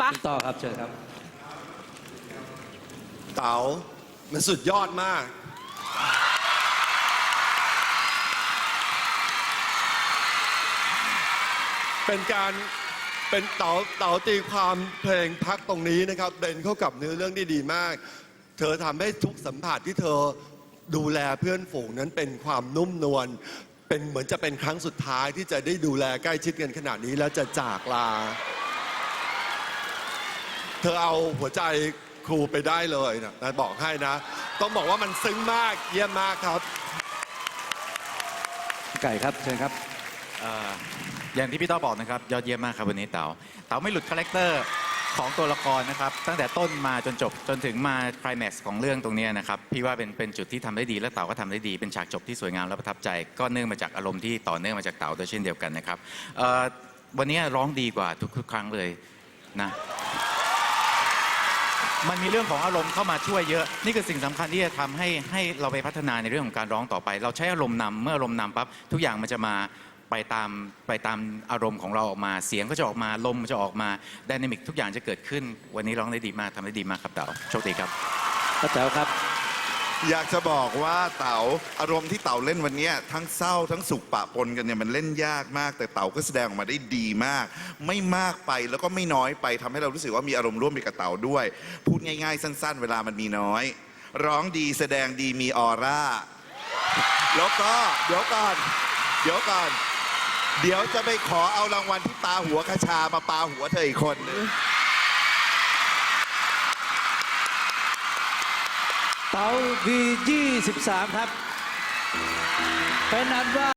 ปะคุณต่อครับเชิญครับ เต๋ามันสุดยอดมาก เป็นการเป็นเต๋าเต๋าตีความเพลงพักตรงนี้นะครับ เด่นเข้ากับเนื้อเรื่องที่ดีมาก เธอทำให้ทุกสัมผัสที่เธอดูแลเพื่อนฝูงนั้นเป็นความนุ่มนวลเป็นเหมือนจะเป็นครั้งสุดท้ายที่จะได้ดูแลใกล้ชิดกันขนาดนี้แล้วจะจากลา เธอเอาหัวใจครูไปได้เลยนะนะบอกให้นะ ต้องบอกว่ามันซึ้งมากเยี่ยมมากครับไก่ครับเชิญครับเอ่ออย่างที่พี่ต้อบอกนะครับ ยอดเยี่ยมมากครับวันนี้เต๋าเต๋าไม่หลุดคาแรคเตอร์ของตัวละครนะครับ ตั้งแต่ต้นมาจนจบจนถึงมาคลายแม็กซ์ของเรื่องตรงเนี้ยนะครับ พี่ว่าเป็นเป็นจุดที่ทำได้ดี และเต๋าก็ทำได้ดี เป็นฉากจบที่สวยงามและประทับใจ ก็เนื่องมาจากอารมณ์ที่ต่อเนื่องมาจากเต๋าโดยเช่นเดียวกันนะครับเอ่อวันนี้ร้องดีกว่าทุกๆครั้งเลยนะ มันมีเรื่องของอารมณ์เข้ามาช่วยเยอะ นี่คือสิ่งสำคัญที่จะทำให้ให้เราไปพัฒนาในเรื่องของการร้องต่อไป เราใช้อารมณ์นำเมื่ออารมณ์นำปั๊บทุกอย่างมันจะมาไปตามไปตามอารมณ์ของเราออกมาเสียงก็จะออกมาลมจะออกมาดนามิกทุกอย่างจะเกิดขึ้น วันนี้ร้องได้ดีมากทำได้ดีมากครับเต๋าโชคดีครับ ป้าแต๋วครับ อยากจะบอกว่าเต๋าอารมณ์ที่เต๋าเล่นวันเนี้ยทั้งเศร้าทั้งสุขปะปนกันเนี่ยมันเล่นยากมาก แต่เต๋าก็แสดงออกมาได้ดีมาก ไม่มากไปแล้วก็ไม่น้อยไปทำให้เรารู้สึกว่ามีอารมณ์ร่วมไปกับเต๋าด้วย พูดง่าย ๆ สั้น ๆ เวลามันมีน้อย ร้องดีแสดงดีมีออร่า แล้วก็เดี๋ยวก่อน เดี๋ยวก่อน เดี๋ยวจะไปขอเอารางวัลที่ปาหัวคชามาปาหัวเธออีกคนหนึง เต๋าวียี่สิบสามครับ เป็นอันว่า